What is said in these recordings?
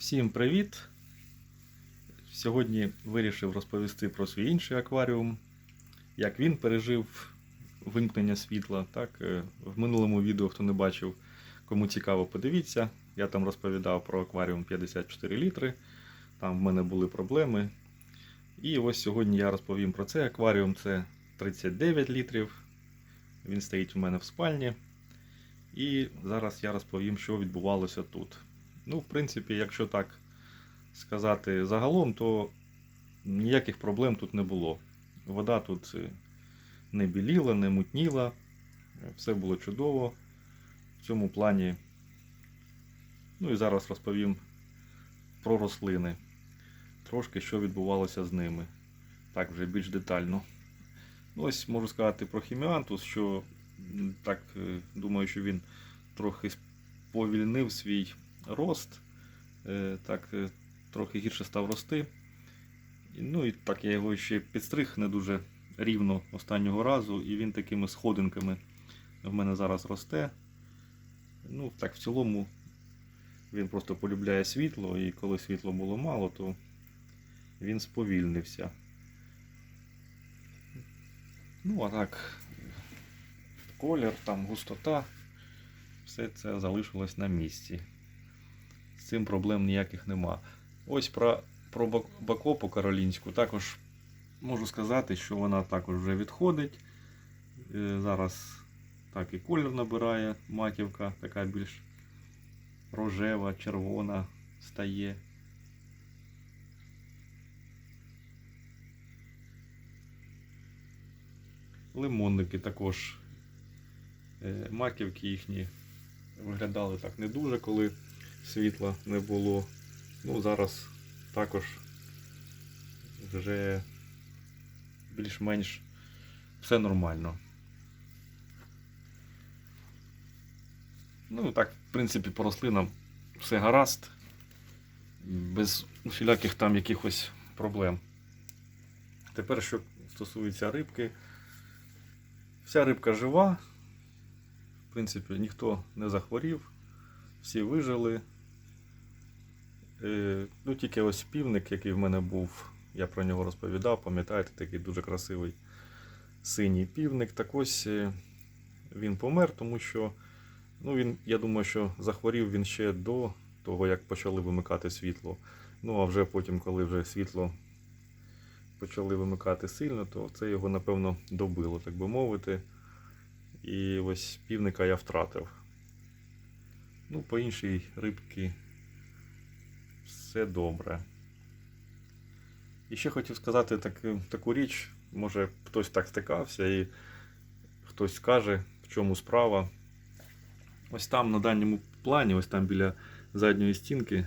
Всім привіт! Сьогодні вирішив розповісти про свій інший акваріум, як він пережив вимкнення світла. Так, е, в минулому відео, хто не бачив, кому цікаво, подивіться. Я там розповідав про акваріум 54 літри. Там в мене були проблеми. І ось сьогодні я розповім про цей акваріум. Це 39 літрів. Він стоїть у мене в спальні. І зараз я розповім, що відбувалося тут. Ну, в принципі, якщо так сказати загалом, то ніяких проблем тут не було. Вода тут е, не біліла, не мутніла, все було чудово. В цьому плані. Ну і зараз розповім про рослини. Трошки що відбувалося з ними. Так, вже більш детально. Ну, ось можу сказати про хіміантус, що так е, думаю, що він трохи сповільнив свій рост. Е, Так, е, трохи гірше став рости. Ну і так я його ще підстриг не дуже рівно останнього разу, і він такими сходинками в мене зараз росте. Ну, так, в цілому він просто полюбляє світло, і коли світла було мало, то він сповільнився. Ну, а так, колір, там густота, все це залишилось на місці. З цим проблем ніяких нема. Ось про, про бакопу каролінську також можу сказати, що вона також вже відходить. Е, Зараз так і колір набирає маківка, така більш рожева, червона стає. Лимонники також е, маківки їхні виглядали так не дуже, коли світла не було. Ну, зараз також вже більш-менш все нормально. Ну, так, в принципі, по рослинам все гаразд, без усіляких там якихось проблем. Тепер, що стосується рибки, вся рибка жива. В принципі, ніхто не захворів, всі вижили. Е, ну, тільки ось півник, який в мене був, я про нього розповідав, пам'ятаєте, такий дуже красивий синій півник. Так ось е, він помер, тому що ну, він, я думаю, що захворів він ще до того, як почали вимикати світло. Ну, а вже потім, коли вже світло почали вимикати сильно, то це його, напевно, добило, так би мовити. І ось півника я втратив. Ну, по іншій рибки все добре. І ще хотів сказати так, таку річ, може хтось так стикався і хтось скаже, в чому справа. Ось там на дальньому плані, ось там біля задньої стінки,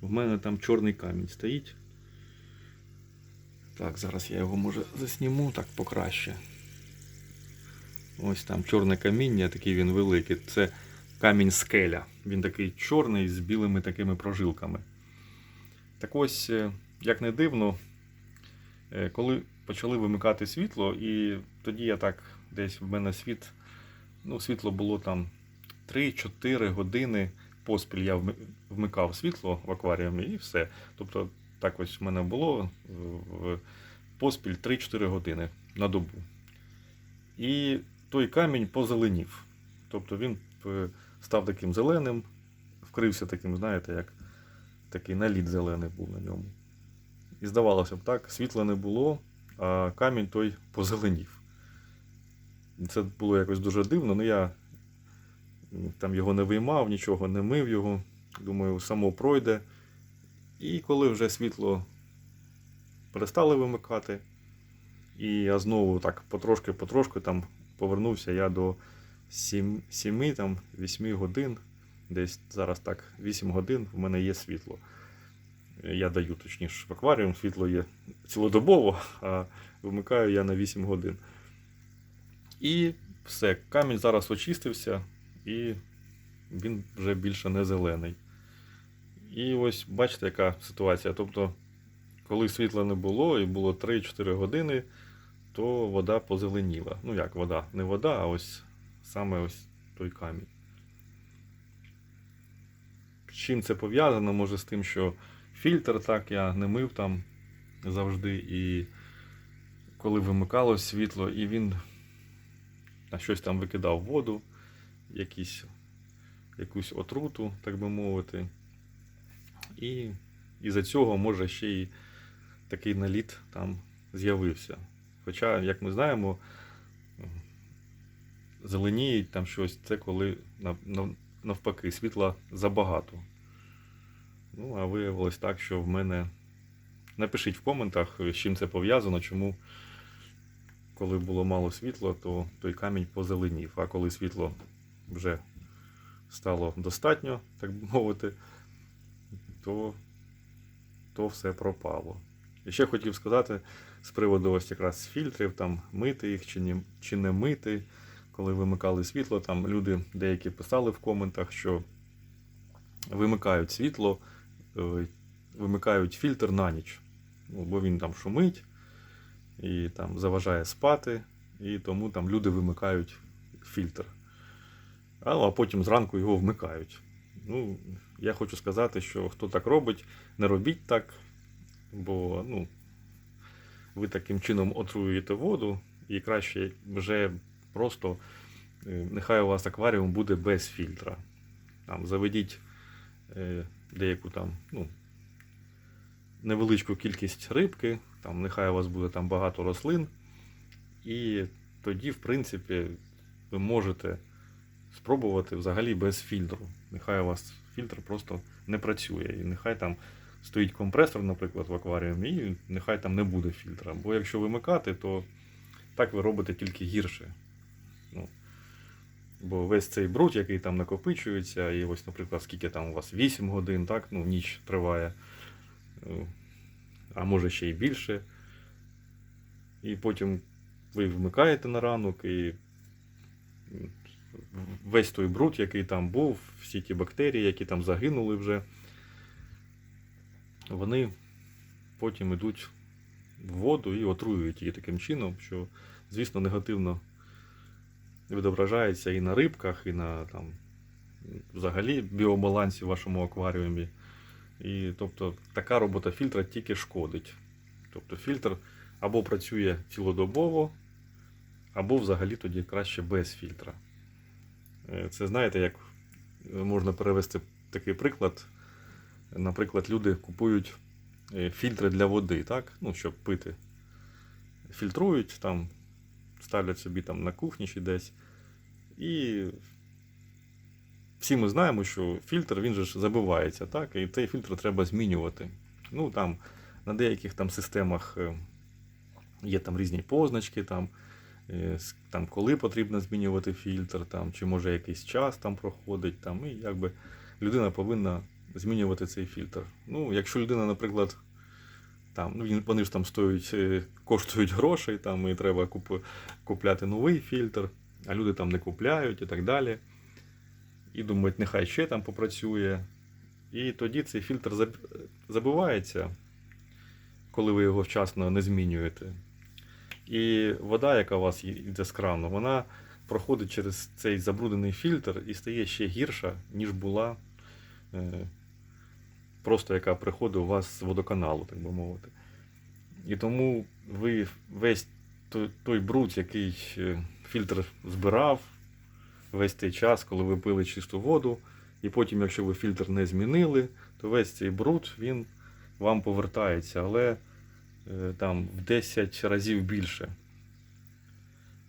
в мене там чорний камінь стоїть. Так, зараз я його може засніму так покраще. Ось там чорне каміння, такий він великий. Це камінь скеля. Він такий чорний з білими такими прожилками. Так ось, е, як не дивно, е, коли почали вимикати світло, і тоді я так десь в мене світ, ну, світло було там 3-4 години поспіль я вмикав світло в акваріумі і все. Тобто, так ось в мене було е, поспіль 3-4 години на добу. І той камінь позеленів. Тобто він став таким зеленим, вкрився таким, знаєте, як такий наліт зелений був на ньому. І здавалося б, так, світла не було, а камінь той позеленів. Це було якось дуже дивно, але я там його не виймав, нічого не мив його. Думаю, само пройде. І коли вже світло перестали вимикати, і я знову так потрошки-потрошки там повернувся я до 7, 7 там, 8 годин. Десь зараз так 8 годин в мене є світло. Я даю точніше в акваріум, світло є цілодобово, а вимикаю я на 8 годин. І все, камінь зараз очистився, і він вже більше не зелений. І ось бачите, яка ситуація. Тобто, коли світла не було і було 3-4 години, то вода позеленіла. Ну як вода? Не вода, а ось саме ось той камінь. чим це пов'язано? Може з тим, що фільтр так я не мив там завжди, і коли вимикалось світло, і він на щось там викидав воду, якісь, якусь отруту, так би мовити. І із-за цього може ще й такий наліт там з'явився. Хоча, як ми знаємо, зеленіють там щось, це коли нав- нав- навпаки світла забагато. Ну, а виявилось так, що в мене. Напишіть в коментах, з чим це пов'язано, чому, коли було мало світла, то той камінь позеленів, а коли світло вже стало достатньо, так би мовити, то, то все пропало. І ще хотів сказати з приводу ось якраз фільтрів, там мити їх чи не, чи не мити, коли вимикали світло, там люди деякі писали в коментах, що вимикають світло, е, вимикають фільтр на ніч. Ну, бо він там шумить і там заважає спати, і тому там люди вимикають фільтр. А, а потім зранку його вмикають. Ну, я хочу сказати, що хто так робить, не робіть так, бо ну, ви таким чином отруюєте воду, і краще вже просто е, нехай у вас акваріум буде без фільтра. Там, заведіть е, деяку там, ну, невеличку кількість рибки, там, нехай у вас буде там багато рослин, і тоді, в принципі, ви можете спробувати взагалі без фільтру. Нехай у вас фільтр просто не працює. І нехай там стоїть компресор, наприклад, в акваріумі, і нехай там не буде фільтра. Бо якщо вимикати, то так ви робите тільки гірше. Бо весь цей бруд, який там накопичується, і ось, наприклад, скільки там у вас 8 годин, так, ну, ніч триває, е, а може ще й більше. І потім ви вмикаєте на ранок, і весь той бруд, який там був, всі ті бактерії, які там загинули вже, вони потім йдуть в воду і отруюють її таким чином, що, звісно, негативно відображається і на рибках, і на там, взагалі біобалансі в вашому акваріумі. І, тобто, така робота фільтра тільки шкодить. Тобто фільтр або працює цілодобово, або взагалі тоді краще без фільтра. Е, Це знаєте, як можна перевести такий приклад. Наприклад, люди купують е, фільтри для води, так? Ну, щоб пити. Фільтрують, там, ставлять собі там на кухні чи десь. І всі ми знаємо, що фільтр він же ж забивається, так? І цей фільтр треба змінювати. Ну, там, на деяких там системах е, є там різні позначки, там, е, там, коли потрібно змінювати фільтр, там, чи може якийсь час там проходить, там, і якби людина повинна змінювати цей фільтр. Ну, якщо людина, наприклад, там, ну, вони ж там стоять, е, коштують грошей, там, і треба куп, купляти новий фільтр, а люди там не купляють і так далі. І думають, нехай ще там попрацює. І тоді цей фільтр заб- забивається, коли ви його вчасно не змінюєте. І вода, яка у вас йде з крану, вона проходить через цей забруднений фільтр і стає ще гірша, ніж була е, просто яка приходить у вас з водоканалу, так би мовити. І тому ви весь той, той бруд, який е, фільтр збирав весь цей час, коли ви пили чисту воду, і потім, якщо ви фільтр не змінили, то весь цей бруд він вам повертається, але е, там в 10 разів більше.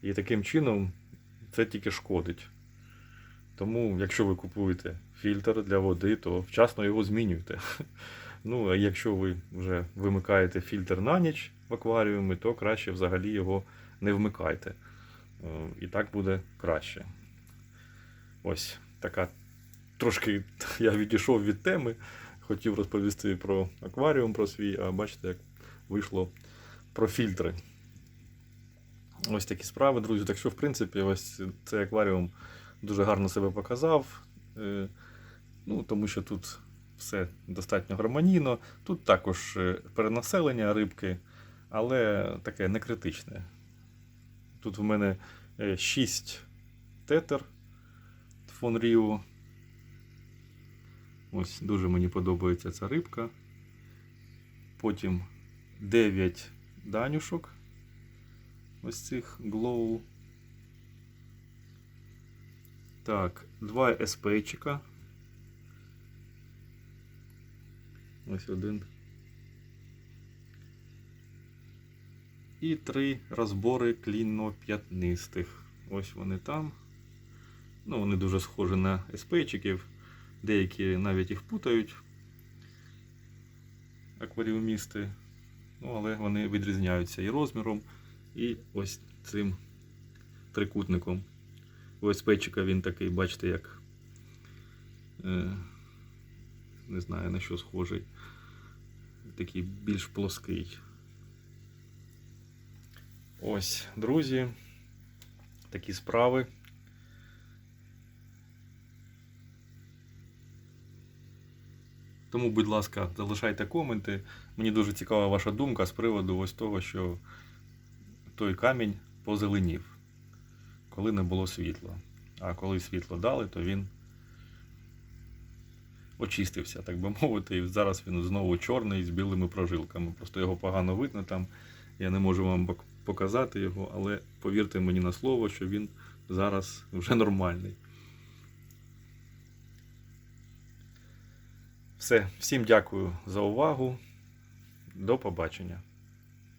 І таким чином це тільки шкодить. Тому, якщо ви купуєте фільтр для води, то вчасно його змінюйте. Ну, а якщо ви вже вимикаєте фільтр на ніч в акваріумі, то краще взагалі його не вмикайте. Е, І так буде краще. Ось така трошки я відійшов від теми. Хотів розповісти про акваріум, про свій, а бачите, як вийшло про фільтри. Ось такі справи, друзі. Так що, в принципі, ось цей акваріум дуже гарно себе показав. Е, Ну, тому що тут все достатньо гармонійно. Тут також е, перенаселення рибки, але таке не критичне. Тут в мене 6 тетер фон Ріо. Ось дуже мені подобається ця рибка. Потім 9 данюшок. Ось цих глоу. Так, два СПчика. Ось один. І три розбори клінно-п'ятнистих. Ось вони там. Ну, вони дуже схожі на СПчиків. Деякі навіть їх путають. Акваріумісти. Ну, але вони відрізняються і розміром, і ось цим трикутником. У СПчика він такий, бачите, як. Е, не знаю на що схожий. Такий більш плоский. Ось, друзі, такі справи. Тому, будь ласка, залишайте коменти. Мені дуже цікава ваша думка з приводу ось того, що той камінь позеленів, коли не було світла. А коли світло дали, то він очистився, так би мовити, і зараз він знову чорний з білими прожилками. Просто його погано видно там. Я не можу вам показати його, але повірте мені на слово, що він зараз вже нормальний. Все, всім дякую за увагу. До побачення.